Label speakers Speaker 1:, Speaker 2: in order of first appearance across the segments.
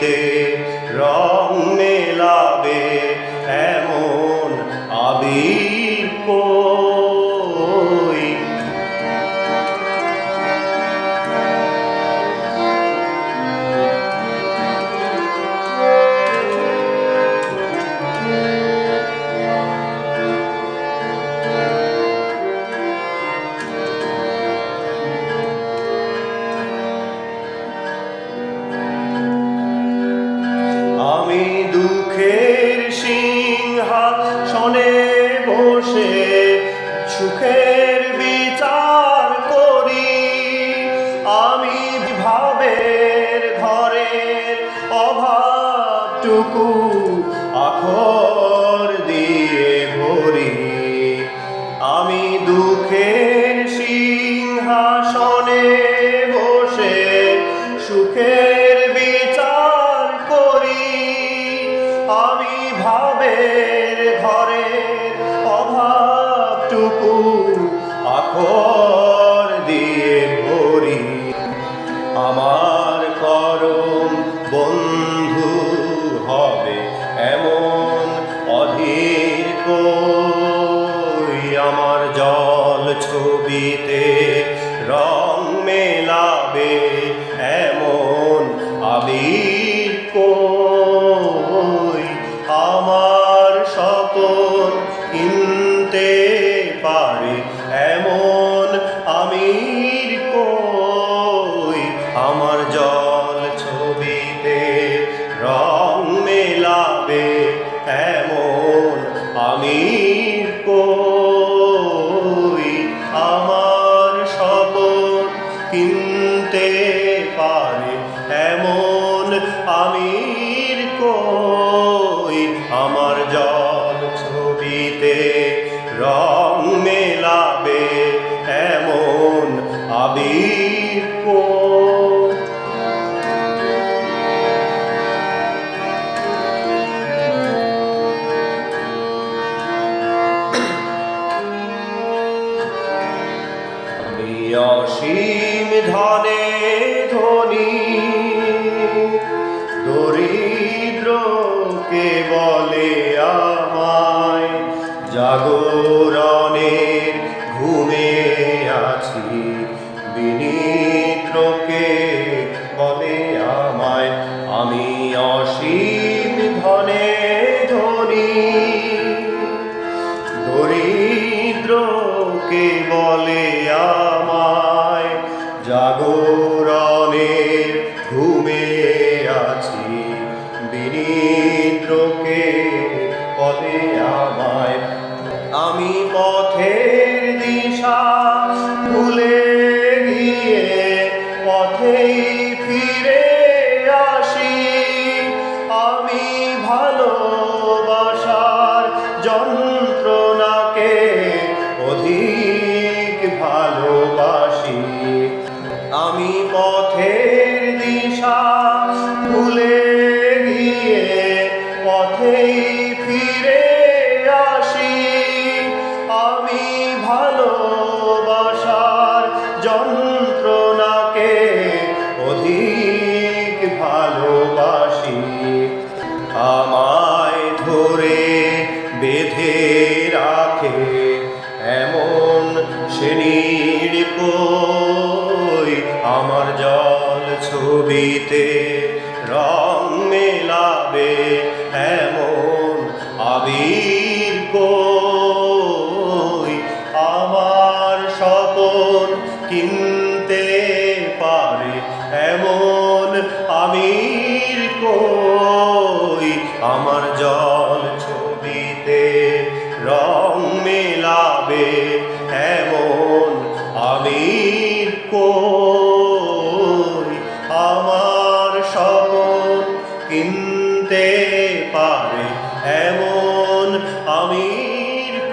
Speaker 1: ছবিতে রং অভাবটুকু আখর দিয়ে ভরি। আমি দুঃখের সিংহাসনে বসে সুখের বিচার করি। আমি ভাবের ঘরের অভাবটুকু আখর দিয়ে ভরি। আমার করম বন্ধু হবে এমন অধীর কই আমার জল ছবিতে রং মেলাবে? এমন আমির কই? আমার জল ছবিতে রং মেলাবে এমন আবির কই? অসীম ধনে ধনী দরিদ্রকে বলে আমায়, জাগরণের ঘুমে আছি। বিনিদ্রকে বলে আমায়, আমি অসীম ধনে ধনী। দরিদ্রকে বলে আমায় পথের দিশা ভুলে গিয়ে পথেই ফিরে আসি। আমি ভালোবাসার যন্ত্রণাকে অধিক ভালোবাসি। আমি পথের আমায় ধরে বেঁধে রাখে এমন শ্রেণির আমার জল ছবিতে রং মেলাবে এমন আবির আমার স্বপন কিনতে পারে এমন আমির কই আমার জল ছবিতে রং মেলাবে এমন আমির কই? আমার স্বপন কিনতে পারে এমন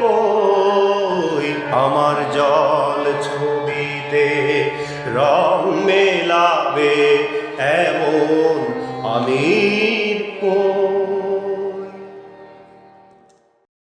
Speaker 1: কই? আমার জল ছবিতে রং মেলাবে এমন আমির কই?